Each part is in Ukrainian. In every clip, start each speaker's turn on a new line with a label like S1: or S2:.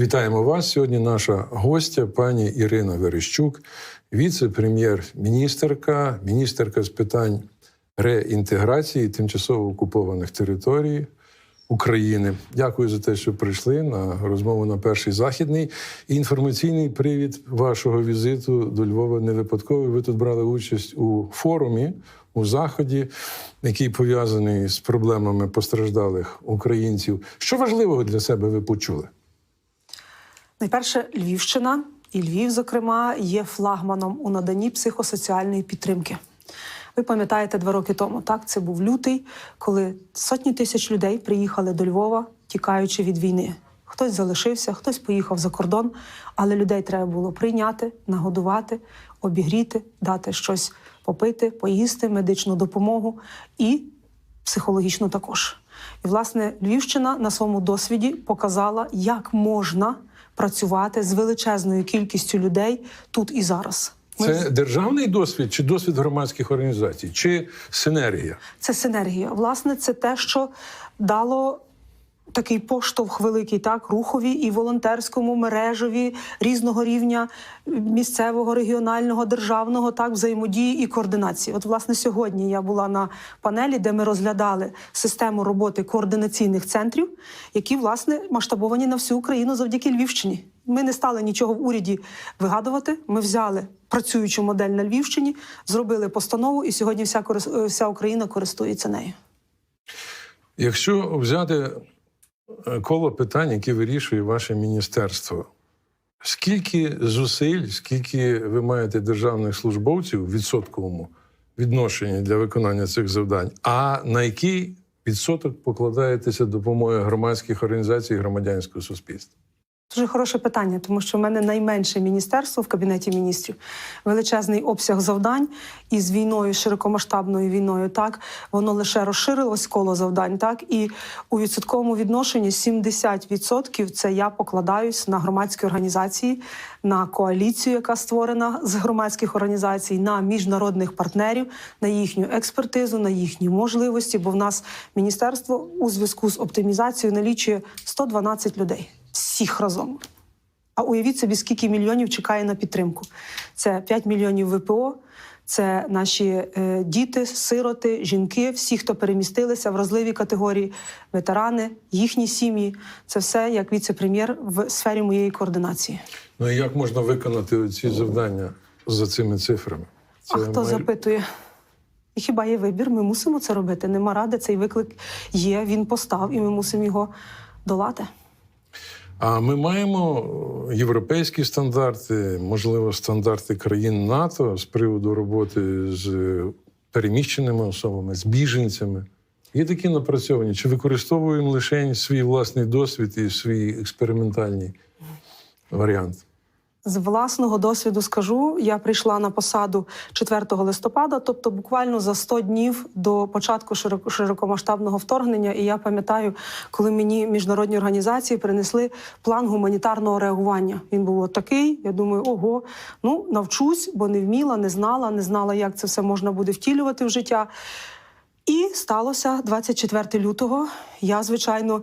S1: Вітаємо вас. Сьогодні наша гостя, пані Ірина Верещук, віце-прем'єр-міністерка, міністерка з питань реінтеграції тимчасово окупованих територій України. Дякую за те, що прийшли на розмову на перший західний. І інформаційний привід вашого візиту до Львова не випадковий. Ви тут брали участь у форумі у заході, який пов'язаний з проблемами постраждалих українців. Що важливого для себе ви почули?
S2: Найперше, Львівщина і Львів, зокрема, є флагманом у наданні психосоціальної підтримки. Ви пам'ятаєте два роки тому, так це був лютий, коли сотні тисяч людей приїхали до Львова, тікаючи від війни. Хтось залишився, хтось поїхав за кордон, але людей треба було прийняти, нагодувати, обігріти, дати щось попити, поїсти, медичну допомогу і психологічно також. І, власне, Львівщина на своєму досвіді показала, як можна працювати з величезною кількістю людей тут і зараз.
S1: Це державний досвід чи досвід громадських організацій, чи синергія?
S2: Це синергія. Власне, це те, що дало такий поштовх великий, так, рухові і волонтерському мережеві різного рівня місцевого, регіонального, державного, так, взаємодії і координації. От, власне, сьогодні я була на панелі, де ми розглядали систему роботи координаційних центрів, які, власне, масштабовані на всю Україну завдяки Львівщині. Ми не стали нічого в уряді вигадувати. Ми взяли працюючу модель на Львівщині, зробили постанову, і сьогодні вся вся Україна користується нею.
S1: Якщо взяти коло питань, які вирішує ваше міністерство, скільки зусиль, скільки ви маєте державних службовців в відсотковому відношенні для виконання цих завдань, а на який відсоток покладаєтеся допомогою громадських організацій і громадянського суспільства?
S2: Дуже хороше питання, тому що в мене найменше міністерство в кабінеті міністрів, величезний обсяг завдань і з війною, широкомасштабною війною, так воно лише розширилось коло завдань. Так і у відсотковому відношенні 70% це я покладаюсь на громадські організації, на коаліцію, яка створена з громадських організацій, на міжнародних партнерів, на їхню експертизу, на їхні можливості. Бо в нас міністерство у зв'язку з оптимізацією налічує 112 людей всіх разом. А уявіть собі, скільки мільйонів чекає на підтримку. Це 5 мільйонів ВПО, це наші е, діти, сироти, жінки, всі, хто перемістилися в вразливі категорії, ветерани, їхні сім'ї. Це все як віце-прем'єр в сфері моєї координації.
S1: Ну і як можна виконати ці завдання за цими цифрами?
S2: а хто
S1: має-
S2: запитує? І хіба є вибір? Ми мусимо це робити. Нема ради, цей виклик є, він постав, і ми мусимо його долати.
S1: А ми маємо європейські стандарти, можливо, стандарти країн НАТО з приводу роботи з переміщеними особами, з біженцями. Є такі напрацьовані? Чи використовуємо лише свій власний досвід і свій експериментальний варіант?
S2: З власного досвіду скажу, я прийшла на посаду 4 листопада, тобто буквально за 100 днів до початку широко- широкомасштабного вторгнення. І я пам'ятаю, коли мені міжнародні організації принесли план гуманітарного реагування. Він був от такий. Я думаю, ого, ну навчусь, бо не вміла, не знала, не знала, як це все можна буде втілювати в життя. І сталося 24 лютого. Я, звичайно,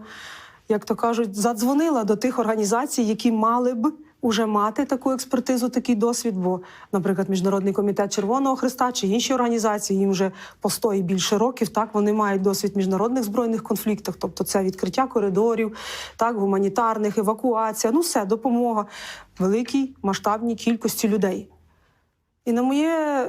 S2: як то кажуть, задзвонила до тих організацій, які мали б уже мати таку експертизу, такий досвід. Бо, наприклад, Міжнародний комітет Червоного Христа чи інші організації їм вже по 100 і більше років. Так вони мають досвід міжнародних збройних конфліктах, тобто це відкриття коридорів, так гуманітарних, евакуація, ну все, допомога великій масштабній кількості людей. І на моє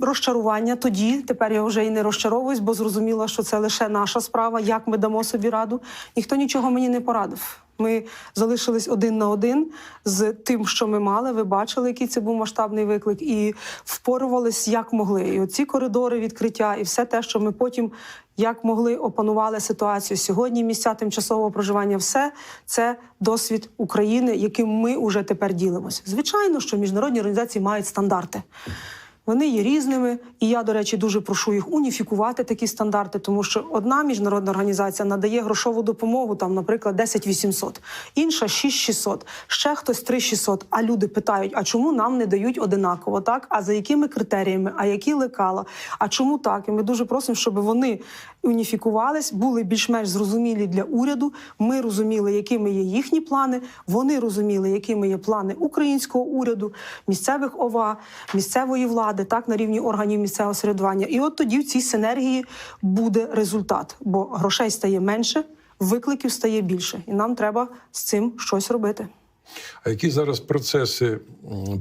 S2: розчарування тоді, тепер я вже і не розчаровуюсь, бо зрозуміла, що це лише наша справа, як ми дамо собі раду. Ніхто нічого мені не порадив. Ми залишились один на один з тим, що ми мали. Ви бачили, який це був масштабний виклик, і впорувались як могли. І оці коридори відкриття, і все те, що ми потім як могли опанували ситуацію сьогодні. Місця тимчасового проживання, все це досвід України, яким ми уже тепер ділимося. Звичайно, що міжнародні організації мають стандарти. Вони є різними, і я, до речі, дуже прошу їх уніфікувати такі стандарти, тому що одна міжнародна організація надає грошову допомогу, там, наприклад, 10 800, інша 6 600, ще хтось 3 600. А люди питають: а чому нам не дають одинаково? Так, а за якими критеріями? А які лекала? А чому так? І ми дуже просимо, щоб вони уніфікувались, були більш-менш зрозумілі для уряду. Ми розуміли, якими є їхні плани. Вони розуміли, якими є плани українського уряду, місцевих ОВА, місцевої влади, так на рівні органів місцевого середування. І от тоді в цій синергії буде результат, бо грошей стає менше, викликів стає більше, і нам треба з цим щось робити.
S1: А які зараз процеси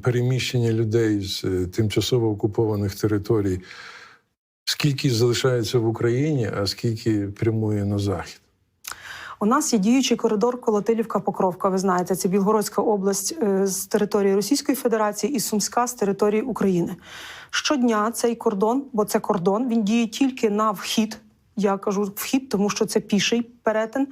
S1: переміщення людей з е, тимчасово окупованих територій? Скільки залишається в Україні, а скільки прямує на захід?
S2: У нас є діючий коридор Колотилівка-Покровка. Ви знаєте, це Білгородська область е, з території Російської Федерації і Сумська з території України. Щодня цей кордон, бо це кордон, він діє тільки на вхід. Я кажу вхід, тому що це піший перетин.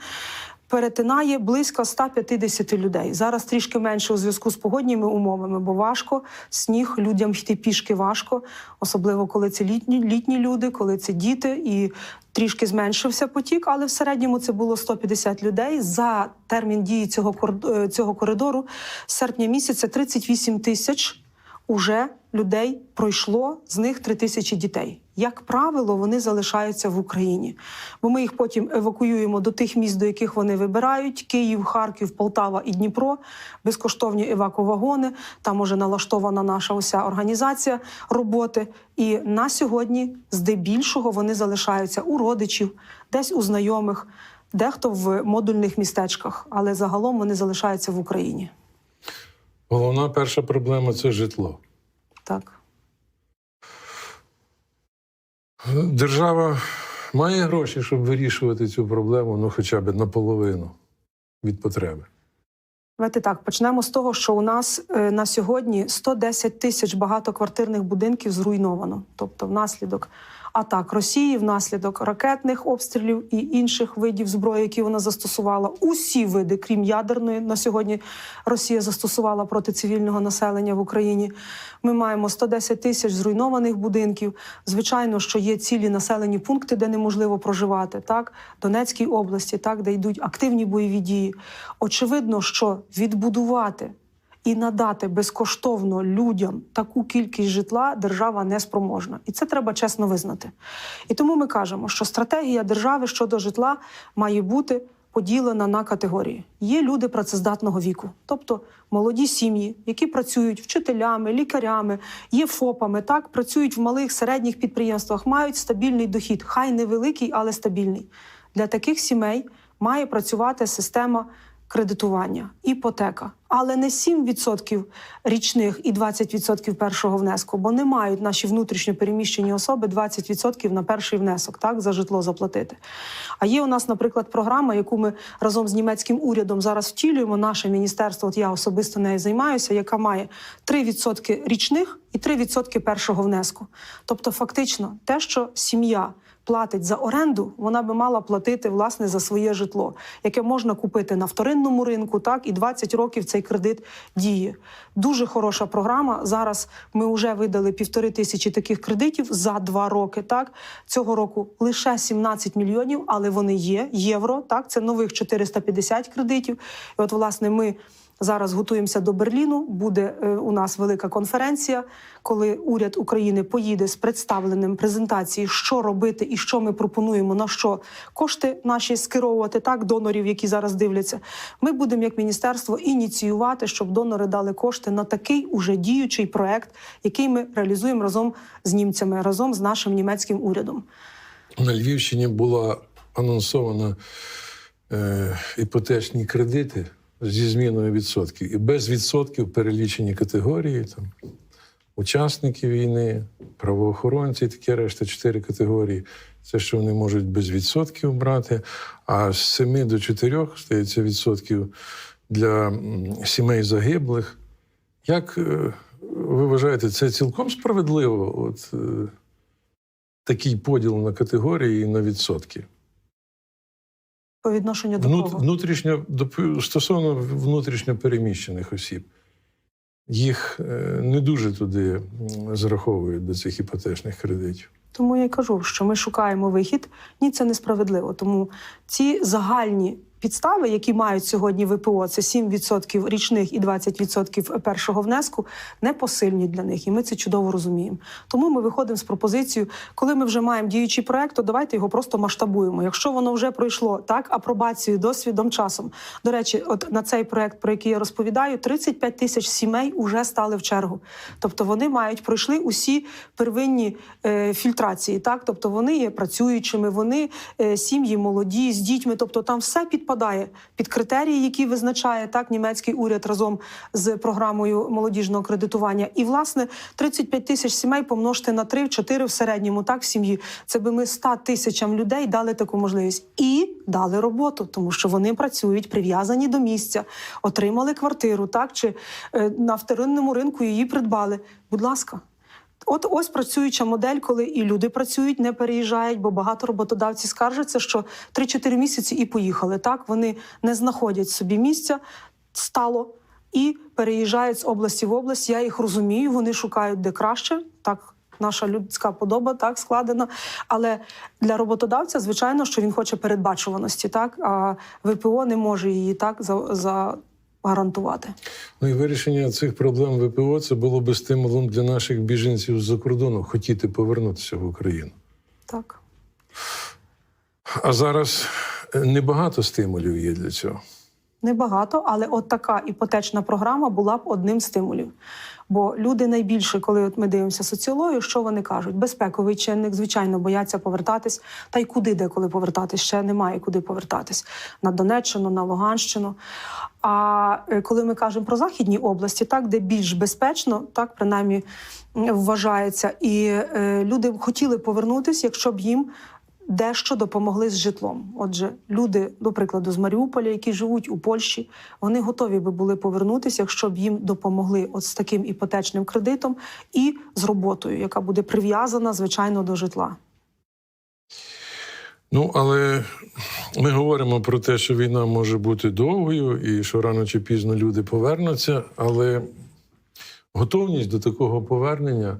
S2: Перетинає близько 150 людей. Зараз трішки менше у зв'язку з погодніми умовами, бо важко сніг людям йти пішки важко, особливо коли це літні, літні люди, коли це діти, і трішки зменшився потік, але в середньому це було 150 людей. За термін дії цього е, цього коридору серпня місяця 38 тисяч уже людей пройшло, з них 3 тисячі дітей. Як правило, вони залишаються в Україні, бо ми їх потім евакуюємо до тих міст, до яких вони вибирають: Київ, Харків, Полтава і Дніпро, безкоштовні евакувагони. Там уже налаштована наша уся організація роботи. І на сьогодні, здебільшого, вони залишаються у родичів, десь у знайомих, дехто в модульних містечках, але загалом вони залишаються в Україні.
S1: Головна перша проблема це житло.
S2: Так.
S1: Держава має гроші, щоб вирішувати цю проблему, ну хоча б наполовину від потреби.
S2: Давайте так почнемо з того, що у нас е, на сьогодні 110 тисяч багатоквартирних будинків зруйновано, тобто внаслідок атак Росії, внаслідок ракетних обстрілів і інших видів зброї, які вона застосувала. Усі види, крім ядерної, на сьогодні Росія застосувала проти цивільного населення в Україні. Ми маємо 110 тисяч зруйнованих будинків. Звичайно, що є цілі населені пункти, де неможливо проживати, так Донецькій області, так де йдуть активні бойові дії. Очевидно, що відбудувати і надати безкоштовно людям таку кількість житла держава не спроможна, і це треба чесно визнати. І тому ми кажемо, що стратегія держави щодо житла має бути поділена на категорії. Є люди працездатного віку, тобто молоді сім'ї, які працюють вчителями, лікарями, є ФОПами, так працюють в малих середніх підприємствах, мають стабільний дохід, хай невеликий, але стабільний. Для таких сімей має працювати система кредитування, іпотека, але не 7% річних і 20% першого внеску, бо не мають наші внутрішньо переміщені особи 20% на перший внесок, так за житло заплатити. А є у нас, наприклад, програма, яку ми разом з німецьким урядом зараз втілюємо. Наше міністерство, от я особисто нею займаюся, яка має 3% річних і 3% першого внеску. Тобто, фактично, те, що сім'я платить за оренду, вона би мала платити власне за своє житло, яке можна купити на вторинному ринку. Так і 20 років цей кредит діє. Дуже хороша програма. Зараз ми вже видали півтори тисячі таких кредитів за два роки. Так цього року лише 17 мільйонів, але вони є євро. Так, це нових 450 кредитів. І от, власне, ми. Зараз готуємося до Берліну. Буде е, у нас велика конференція, коли уряд України поїде з представленим презентації, що робити і що ми пропонуємо, на що кошти наші скеровувати, так донорів, які зараз дивляться. Ми будемо як міністерство ініціювати, щоб донори дали кошти на такий уже діючий проект, який ми реалізуємо разом з німцями, разом з нашим німецьким урядом.
S1: На Львівщині була анонсована е, іпотечні кредити зі зміною відсотків. І без відсотків перелічені категорії, там, учасники війни, правоохоронці, таке решта, чотири категорії. Це що вони можуть без відсотків брати, а з 7 до 4 стається відсотків для сімей загиблих. Як е, ви вважаєте, це цілком справедливо? От, е, такий поділ на категорії і на відсотки?
S2: По відношенню до кого?
S1: внутрішньо стосовно внутрішньо переміщених осіб, їх е, не дуже туди зараховують до цих іпотечних кредитів.
S2: Тому я й кажу, що ми шукаємо вихід. Ні, це несправедливо. Тому ці загальні підстави, які мають сьогодні ВПО, це 7% річних і 20% першого внеску, не посильні для них, і ми це чудово розуміємо. Тому ми виходимо з пропозицією, коли ми вже маємо діючий проект, то давайте його просто масштабуємо. Якщо воно вже пройшло так, апробацію, досвідом, часом. До речі, от на цей проект, про який я розповідаю, 35 тисяч сімей вже стали в чергу. Тобто вони мають пройшли усі первинні е, фільтрації. Так, тобто вони є працюючими, вони е, сім'ї молоді з дітьми. Тобто там все підпадає під критерії, які визначає так німецький уряд разом з програмою молодіжного кредитування. І власне 35 тисяч сімей помножити на 3-4 в середньому, так в сім'ї. Це би ми 100 тисячам людей дали таку можливість і дали роботу, тому що вони працюють прив'язані до місця, отримали квартиру, так чи е, на вторинному ринку її придбали. Будь ласка. От ось працююча модель, коли і люди працюють, не переїжджають, бо багато роботодавців скаржаться, що 3-4 місяці і поїхали. Так вони не знаходять собі місця стало і переїжджають з області в область. Я їх розумію. Вони шукають де краще. Так, наша людська подоба так складена. Але для роботодавця, звичайно, що він хоче передбачуваності, так а ВПО не може її так за, за гарантувати.
S1: Ну і вирішення цих проблем ВПО це було би стимулом для наших біженців з-за кордону хотіти повернутися в Україну.
S2: Так.
S1: А зараз е, небагато стимулів є для цього.
S2: Небагато, але от така іпотечна програма була б одним з стимулів. Бо люди найбільше, коли от ми дивимося соціологію, що вони кажуть? Безпековий чинник, звичайно, бояться повертатись. Та й куди деколи повертатись? Ще немає куди повертатись на Донеччину, на Луганщину. А е, коли ми кажемо про західні області, так де більш безпечно, так принаймні вважається, і е, люди б хотіли повернутися, якщо б їм дещо допомогли з житлом. Отже, люди, до прикладу, з Маріуполя, які живуть у Польщі, вони готові би були повернутися, якщо б їм допомогли от з таким іпотечним кредитом і з роботою, яка буде прив'язана, звичайно, до житла.
S1: Ну, але ми говоримо про те, що війна може бути довгою і що рано чи пізно люди повернуться, але готовність до такого повернення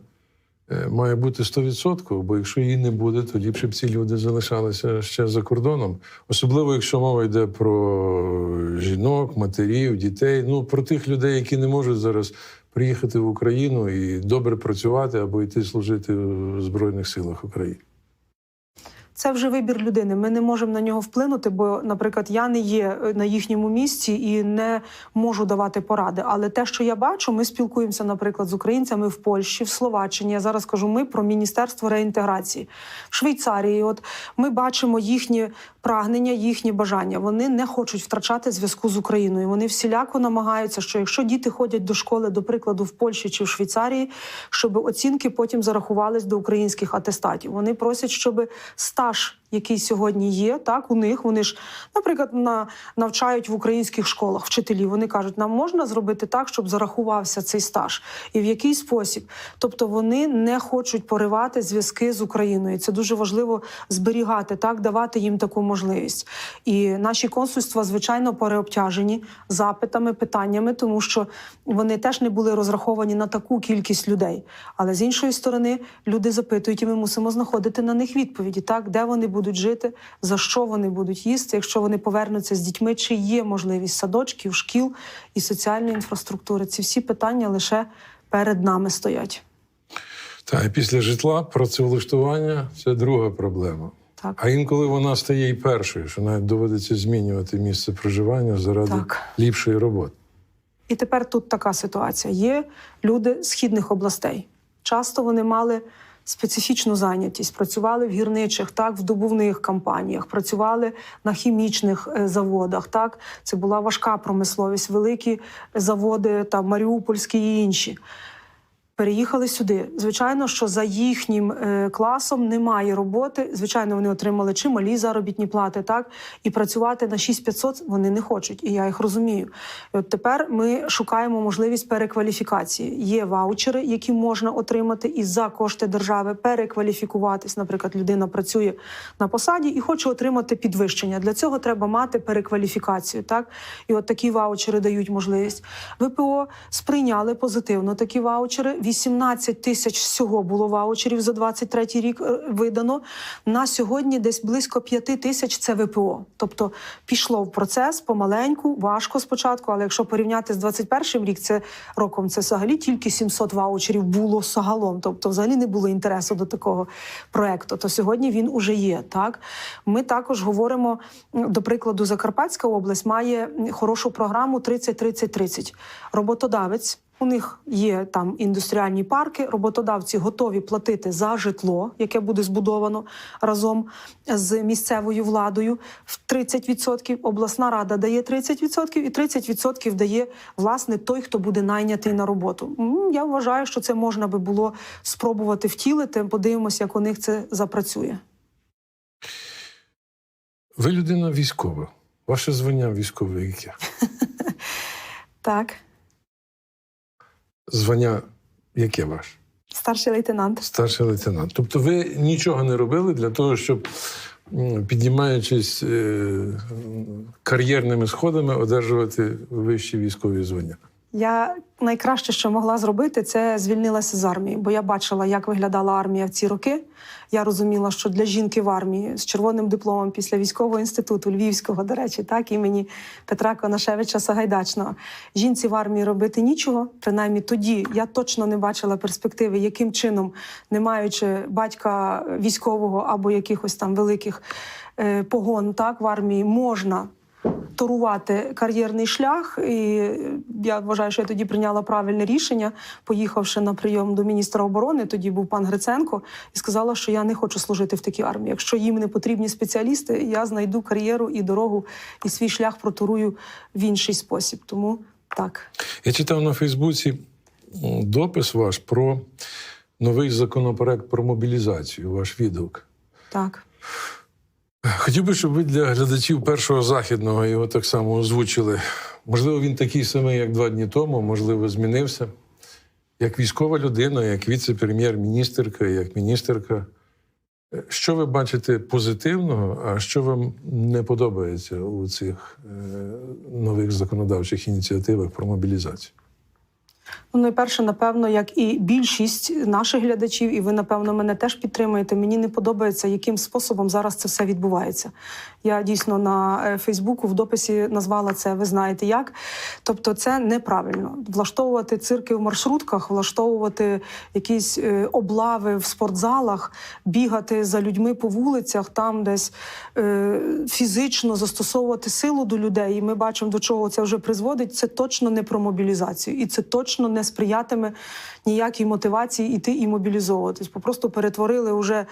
S1: має бути 100%, бо якщо її не буде, то ліпше б ці люди залишалися ще за кордоном. Особливо, якщо мова йде про жінок, матерів, дітей, ну про тих людей, які не можуть зараз приїхати в Україну і добре працювати або йти служити в Збройних силах України.
S2: Це вже вибір людини. Ми не можемо на нього вплинути, бо, наприклад, я не є е, на їхньому місці і не можу давати поради. Але те, що я бачу, ми спілкуємося, наприклад, з українцями в Польщі, в Словаччині. Я зараз кажу ми про міністерство реінтеграції в Швейцарії. От ми бачимо їхні прагнення, їхні бажання. Вони не хочуть втрачати зв'язку з Україною. Вони всіляко намагаються, що якщо діти ходять до школи, до прикладу, в Польщі чи в Швейцарії, щоб оцінки потім зарахувались до українських атестатів. Вони просять, щоб стаж, який сьогодні є, так у них вони ж, наприклад, на навчають в українських школах вчителі. Вони кажуть, нам можна зробити так, щоб зарахувався цей стаж, і в який спосіб. Тобто вони не хочуть поривати зв'язки з Україною. Це дуже важливо зберігати, так давати їм таку можливість. І наші консульства, звичайно, переобтяжені запитами, питаннями, тому що вони теж не були розраховані на таку кількість людей. Але з іншої сторони, люди запитують, і ми мусимо знаходити на них відповіді, так де вони будуть жити, за що вони будуть їсти, якщо вони повернуться з дітьми, чи є можливість садочків, шкіл і соціальної інфраструктури. Ці всі питання лише перед нами стоять.
S1: Та і після житла працевлаштування це друга проблема.
S2: Так.
S1: А інколи вона стає і першою, що навіть доводиться змінювати місце проживання заради
S2: Так.
S1: ліпшої роботи.
S2: І тепер тут така ситуація: є люди з східних областей. Часто вони мали специфічну зайнятість, працювали в гірничих, так, в добувних компаніях, працювали на хімічних е, заводах. Так, це була важка промисловість, великі заводи, там Маріупольські і інші. Переїхали сюди. Звичайно, що за їхнім е, класом немає роботи. Звичайно, вони отримали чималі заробітні плати, так і працювати на 6500 вони не хочуть, і я їх розумію. І от тепер ми шукаємо можливість перекваліфікації. Є ваучери, які можна отримати і за кошти держави перекваліфікуватись. Наприклад, людина працює на посаді і хоче отримати підвищення. Для цього треба мати перекваліфікацію. Так і от такі ваучери дають можливість. ВПО сприйняли позитивно такі ваучери 18 тисяч всього було ваучерів за 23 рік е, видано. На сьогодні десь близько 5 тисяч це ВПО. Тобто пішло в процес помаленьку, важко спочатку, але якщо порівняти з 21 рік, це роком це взагалі тільки 700 ваучерів було загалом. Тобто, взагалі не було інтересу до такого проекту. То сьогодні він уже є. Так ми також говоримо до прикладу, Закарпатська область має хорошу програму 30-30-30. Роботодавець. У них є там індустріальні парки. Роботодавці готові платити за житло, яке буде збудовано разом з місцевою владою в 30%. Обласна рада дає 30% і 30% дає власне той, хто буде найнятий на роботу. Я вважаю, що це можна би було спробувати втілити. Подивимося, як у них це запрацює.
S1: Ви людина військова. Ваше звання військове яке?
S2: Так,
S1: Звання яке ваше?
S2: старший лейтенант.
S1: Старший лейтенант. Тобто ви нічого не робили для того, щоб, піднімаючись е, кар'єрними сходами, одержувати вищі військові звання.
S2: Я найкраще, що могла зробити, це звільнилася з армії, бо я бачила, як виглядала армія в ці роки. Я розуміла, що для жінки в армії з червоним дипломом після військового інституту Львівського, до речі, так імені Петра Конашевича Сагайдачного, жінці в армії робити нічого. Принаймні тоді я точно не бачила перспективи, яким чином, не маючи батька військового або якихось там великих е, погон, так в армії можна торувати кар'єрний шлях. І я вважаю, що я тоді прийняла правильне рішення, поїхавши на прийом до міністра оборони. Тоді був пан Гриценко, і сказала, що я не хочу служити в такій армії. Якщо їм не потрібні спеціалісти, я знайду кар'єру і дорогу, і свій шлях протурую в інший спосіб. Тому так.
S1: Я читав на Фейсбуці допис ваш про новий законопроект про мобілізацію, ваш відгук.
S2: Так.
S1: Хотів би, щоб ви для глядачів першого західного його так само озвучили. Можливо, він такий самий, як два дні тому, можливо, змінився. Як військова людина, як віце-прем'єр-міністерка, як міністерка. Е, Що ви бачите позитивного, а що вам не подобається у цих е, нових законодавчих ініціативах про мобілізацію?
S2: Ну, найперше, напевно, як і більшість наших глядачів, і ви, напевно, мене теж підтримуєте. Мені не подобається, яким способом зараз це все відбувається. Я дійсно на е, Фейсбуку в дописі назвала це, ви знаєте як. Тобто, це неправильно. Влаштовувати цирки в маршрутках, влаштовувати якісь е, облави в спортзалах, бігати за людьми по вулицях, там десь е, фізично застосовувати силу до людей. І ми бачимо, до чого це вже призводить. Це точно не про мобілізацію, і це точно не сприятиме ніякій мотивації іти і мобілізовуватись. Попросту перетворили вже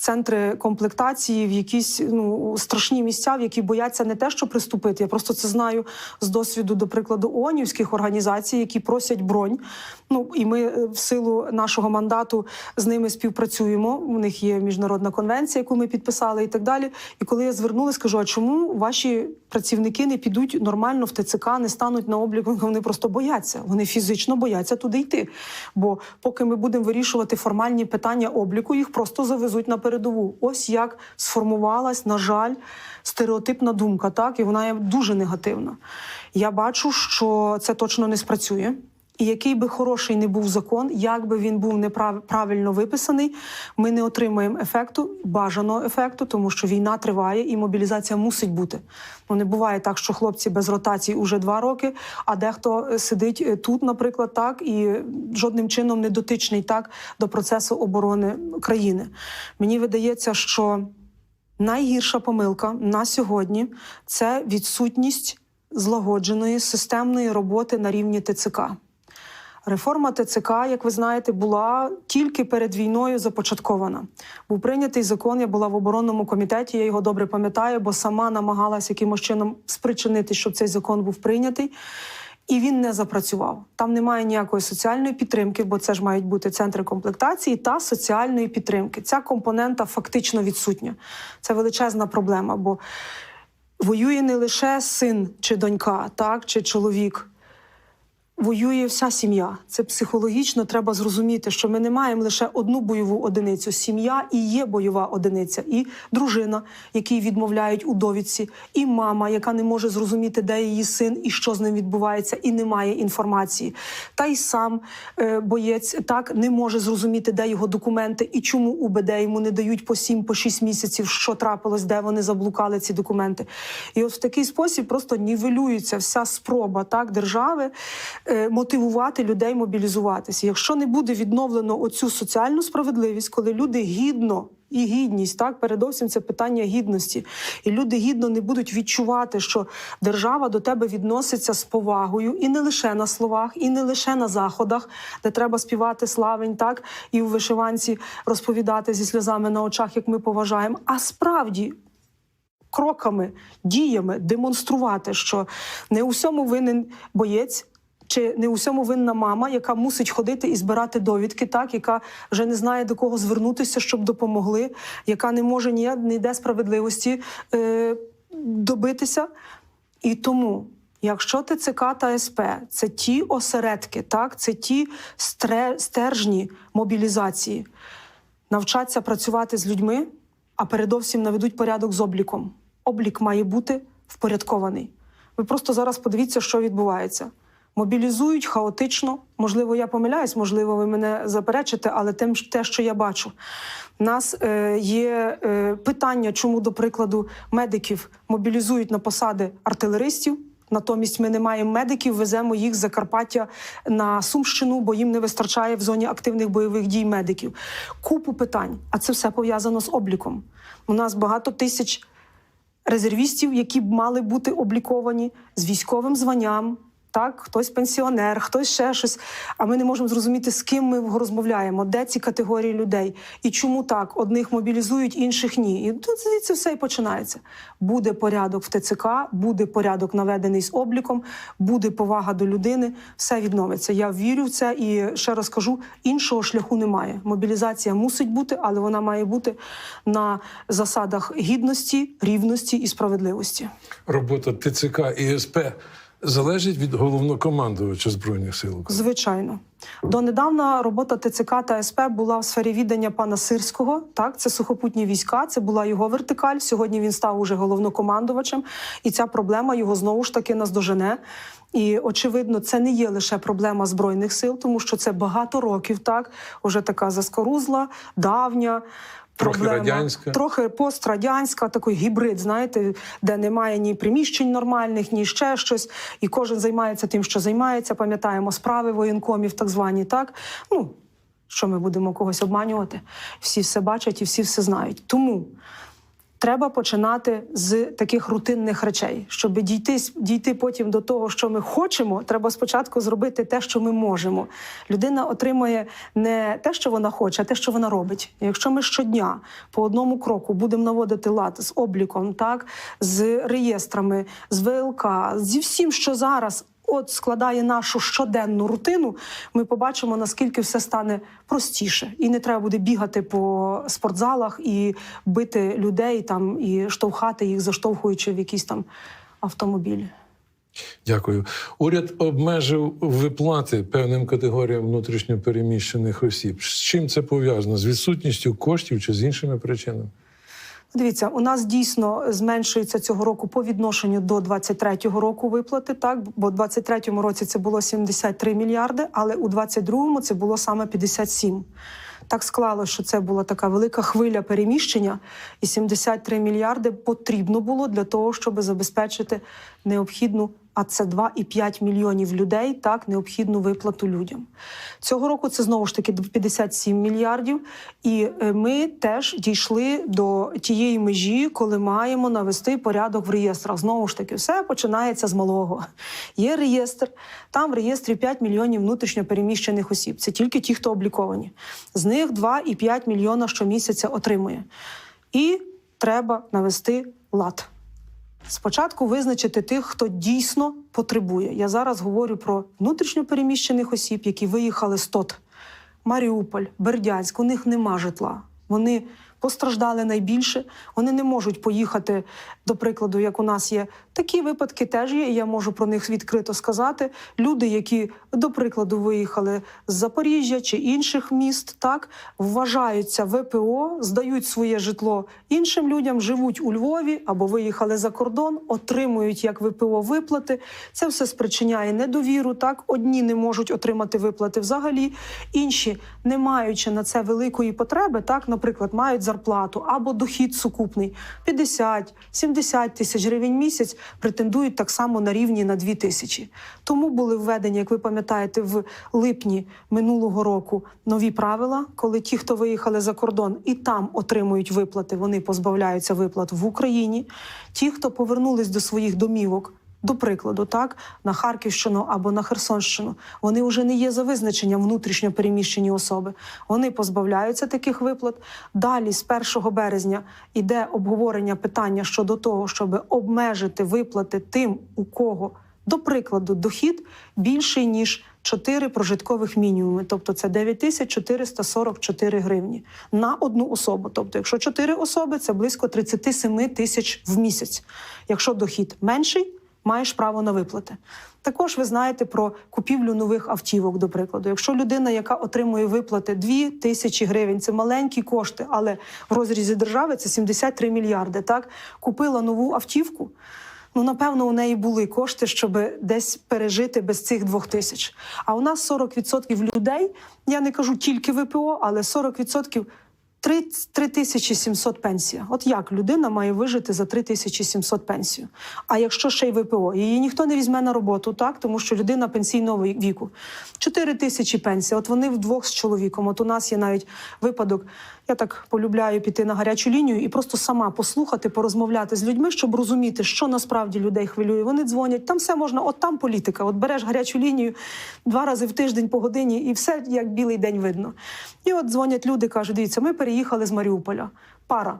S2: центри комплектації в якісь ну страшні місця, в які бояться не те, що приступити. Я просто це знаю з досвіду, до прикладу, ООНівських організацій, які просять бронь. Ну і ми е, в силу нашого мандату з ними співпрацюємо. У них є міжнародна конвенція, яку ми підписали, і так далі. І коли я звернулася, скажу: а чому ваші працівники не підуть нормально в ТЦК, не стануть на облік? Вони просто бояться. Вони фізично бояться туди йти. Бо поки ми будемо вирішувати формальні питання обліку, їх просто завезуть на передову. Ось як сформувалась, на жаль, стереотипна думка, так і вона є дуже негативна. Я бачу, що це точно не спрацює. І який би хороший не був закон, як би він був неправильно виписаний, ми не отримаємо ефекту, бажаного ефекту, тому що війна триває і мобілізація мусить бути. Ну не буває так, що хлопці без ротації уже два роки, а дехто е, сидить е, тут, наприклад, так і жодним чином не дотичний так до процесу оборони країни. Мені видається, що найгірша помилка на сьогодні це відсутність злагодженої системної роботи на рівні ТЦК. Реформа ТЦК, як ви знаєте, була тільки перед війною започаткована. Був прийнятий закон. Я була в оборонному комітеті. Я його добре пам'ятаю, бо сама намагалась якимось чином спричинити, щоб цей закон був прийнятий. І він не запрацював. Там немає ніякої соціальної підтримки, бо це ж мають бути центри комплектації та соціальної підтримки. Ця компонента фактично відсутня. Це величезна проблема, бо воює не лише син чи донька, так чи чоловік воює вся сім'я. Це психологічно треба зрозуміти, що ми не маємо лише одну бойову одиницю. Сім'я і є бойова одиниця, і дружина, якій відмовляють у довідці, і мама, яка не може зрозуміти, де її син і що з ним відбувається, і не має інформації. Та й сам е, боєць так не може зрозуміти, де його документи і чому УБД йому не дають по 7 по 6 місяців, що трапилось, де вони заблукали ці документи. І от в такий спосіб просто нівелюється вся спроба так держави мотивувати людей мобілізуватися. Якщо не буде відновлено оцю соціальну справедливість, коли люди гідно. І гідність, так передовсім це питання гідності, і люди гідно не будуть відчувати, що держава до тебе відноситься з повагою, і не лише на словах, і не лише на заходах, де треба співати славень, так і у вишиванці розповідати зі сльозами на очах, як ми поважаємо. А справді кроками, діями демонструвати, що не у всьому винен боєць. Чи не у всьому винна мама, яка мусить ходити і збирати довідки, так яка вже не знає до кого звернутися, щоб допомогли, яка не може ніяк ніде справедливості е, добитися. І тому, якщо ТЦК та СП це ті осередки, так це ті стержні мобілізації, навчаться працювати з людьми, а передовсім наведуть порядок з обліком. Облік має бути впорядкований. Ви просто зараз подивіться, що відбувається. Мобілізують хаотично. Можливо, я помиляюсь, можливо, ви мене заперечите, але тим, те, що я бачу, У нас е, є е, питання, чому, до прикладу, медиків мобілізують на посади артилеристів. Натомість ми не маємо медиків, веземо їх з Закарпаття на Сумщину, бо їм не вистачає в зоні активних бойових дій медиків. Купу питань, а це все пов'язано з обліком. У нас багато тисяч резервістів, які б мали бути обліковані з військовим званням. Так, хтось пенсіонер, хтось ще щось. А ми не можемо зрозуміти, з ким ми розмовляємо, де ці категорії людей і чому так одних мобілізують, інших ні. І тут звідси все і починається. Буде порядок в ТЦК, буде порядок наведений з обліком, буде повага до людини, все відновиться. Я вірю в це і ще раз кажу: іншого шляху немає. Мобілізація мусить бути, але вона має бути на засадах гідності, рівності і справедливості.
S1: Робота ТЦК і СП залежить від головнокомандувача Збройних сил України.
S2: Звичайно, донедавна робота ТЦК та СП була в сфері віддання пана Сирського. Так, це сухопутні війська, це була його вертикаль. Сьогодні він став уже головнокомандувачем, і ця проблема його знову ж таки наздожене. І очевидно, це не є лише проблема збройних сил, тому що це багато років, так уже така заскорузла, давня.
S1: Трохи
S2: проблема.
S1: радянська.
S2: трохи пострадянська, такий гібрид, знаєте, де немає ні приміщень нормальних, ні ще щось, і кожен займається тим, що займається. Пам'ятаємо справи воєнкомів, так звані, так ну що ми будемо когось обманювати? Всі все бачать і всі все знають. Тому треба починати з таких рутинних речей, щоб дійти дійти потім до того, що ми хочемо. Треба спочатку зробити те, що ми можемо. Людина отримує не те, що вона хоче, а те, що вона робить. Якщо ми щодня по одному кроку будемо наводити лад з обліком, так з реєстрами, з ВЛК, зі всім, що зараз. От складає нашу щоденну рутину, ми побачимо, наскільки все стане простіше, і не треба буде бігати по спортзалах і бити людей там і штовхати їх, заштовхуючи в якісь там автомобілі.
S1: Дякую. Уряд обмежив виплати певним категоріям внутрішньопереміщених осіб. З чим це пов'язано? З відсутністю коштів чи з іншими причинами?
S2: Дивіться, у нас дійсно зменшується цього року по відношенню до 23-го року виплати. Так, бо в 23-му році це було 73 мільярди, але у 22-му це було саме 57. Так склалося, що це була така велика хвиля переміщення, і 73 мільярди потрібно було для того, щоб забезпечити необхідну, а це 2,5 мільйонів людей, так необхідну виплату людям. Цього року це знову ж таки 57 мільярдів, і е, ми теж дійшли до тієї межі, коли маємо навести порядок в реєстрах. Знову ж таки, все починається з малого. Є реєстр, там в реєстрі 5 мільйонів внутрішньо переміщених осіб. Це тільки ті, хто обліковані. З них 2,5 мільйона щомісяця отримує. І треба навести лад. Спочатку визначити тих, хто дійсно потребує. Я зараз говорю про внутрішньо переміщених осіб, які виїхали з ТОТ, Маріуполь, Бердянськ. У них нема житла. Вони постраждали найбільше. Вони не можуть поїхати, до прикладу, як у нас є такі випадки, теж є. і Я можу про них відкрито сказати. Люди, які, до прикладу, виїхали з Запоріжжя чи інших міст, так вважаються ВПО, здають своє житло іншим людям, живуть у Львові або виїхали за кордон, отримують як ВПО виплати. Це все спричиняє недовіру. Так, одні не можуть отримати виплати взагалі, інші, не маючи на це великої потреби, так, наприклад, мають зарплату або дохід сукупний 50-70 тисяч гривень місяць, претендують так само на рівні на 2 тисячі. Тому були введені, як ви пам'ятаєте, в липні минулого року нові правила, коли ті, хто виїхали за кордон і там отримують виплати, вони позбавляються виплат в Україні. Ті, хто повернулись до своїх домівок. До прикладу, так на Харківщину або на Херсонщину вони вже не є за визначенням внутрішньо переміщені особи. Вони позбавляються таких виплат. Далі, з 1 березня, іде обговорення питання щодо того, щоб обмежити виплати тим, у кого, до прикладу, дохід більший ніж 4 прожиткових мінімуми, тобто це 9444 гривні на одну особу. Тобто, якщо 4 особи, це близько 37 тисяч в місяць. Якщо дохід менший, маєш право на виплати. Також ви знаєте про купівлю нових автівок, до прикладу. Якщо людина, яка отримує виплати 2 тисячі гривень, це маленькі кошти, але в розрізі держави це 73 мільярди. Так купила нову автівку. Ну, напевно, у неї були кошти, щоб десь пережити без цих двох тисяч. А у нас 40% людей, я не кажу тільки ВПО, але 40% 3700 пенсія. От як людина має вижити за 3700 пенсію? А якщо ще й ВПО, її ніхто не візьме на роботу, так тому що людина пенсійного віку. 4 тисячі пенсія. От вони вдвох з чоловіком. От у нас є навіть випадок. Я так полюбляю піти на гарячу лінію і просто сама послухати, порозмовляти з людьми, щоб розуміти, що насправді людей хвилює. Вони дзвонять. Там все можна, от там політика. От береш гарячу лінію два рази в тиждень по годині, і все як білий день видно. І от дзвонять люди, кажуть: дивіться, ми переїхали з Маріуполя. Пара,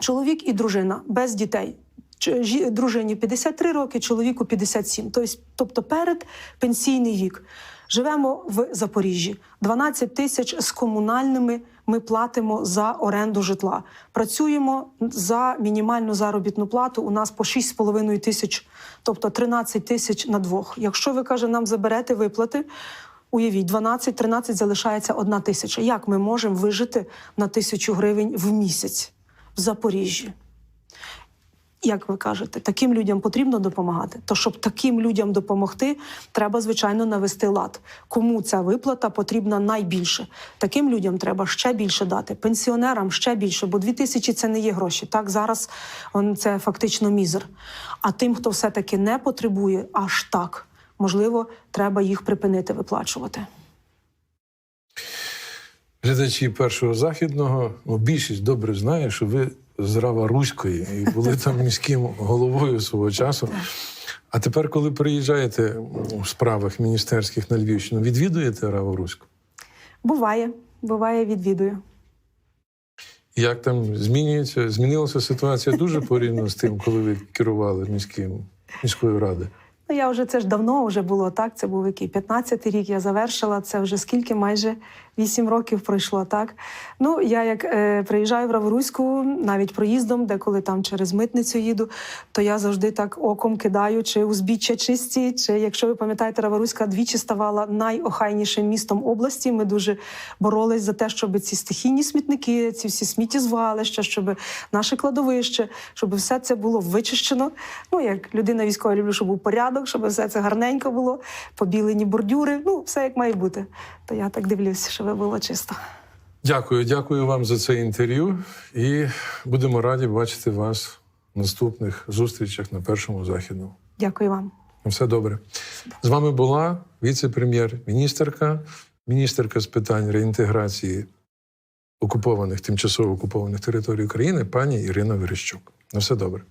S2: чоловік і дружина без дітей. Дружині 53 роки, чоловіку 57. Тобто, перед пенсійний вік. Живемо в Запоріжжі. 12 тисяч з комунальними ми платимо за оренду житла. Працюємо за мінімальну заробітну плату. У нас по 6,5 тисяч, тобто 13 тисяч на двох. Якщо ви каже, нам заберете виплати, уявіть, 12-13 залишається одна тисяча. Як ми можемо вижити на тисячу гривень в місяць в Запоріжжі? Як ви кажете, таким людям потрібно допомагати. То щоб таким людям допомогти, треба звичайно навести лад. Кому ця виплата потрібна найбільше? Таким людям треба ще більше дати. Пенсіонерам ще більше, бо дві тисячі це не є гроші. Так зараз це фактично мізер. А тим, хто все таки не потребує, аж так можливо, треба їх припинити виплачувати.
S1: Глядачі першого західного, ну, більшість добре знає, що ви з Рава Руської і були там міським головою свого часу. А тепер, коли приїжджаєте у справах міністерських на Львівщину, відвідуєте Раву Руську?
S2: Буває, буває, відвідую.
S1: Як там змінюється? Змінилася ситуація дуже порівняно з тим, коли ви керували міським міською радою.
S2: Ну, я вже це ж давно вже було так. Це був який 15-й рік. Я завершила це вже скільки, майже 8 років пройшло. Так ну я як е, приїжджаю в Раворуську, навіть проїздом, деколи там через митницю їду, то я завжди так оком кидаю, чи узбіччя чисті, чи якщо ви пам'ятаєте, Раворуська двічі ставала найохайнішим містом області. Ми дуже боролись за те, щоб ці стихійні смітники, ці всі сміттєзвалища, щоб наше кладовище, щоб все це було вичищено. Ну як людина військова, люблю, щоб був порядок, щоб все це гарненько було, побілені бордюри. Ну, все як має бути. То я так дивлюся, щоб було чисто.
S1: Дякую, дякую вам за це інтерв'ю. І будемо раді бачити вас в наступних зустрічах на першому західному.
S2: Дякую вам.
S1: Все добре. З вами була віце-прем'єр-міністерка, міністерка з питань реінтеграції окупованих, тимчасово окупованих територій України, пані Ірина Верещук. На все добре.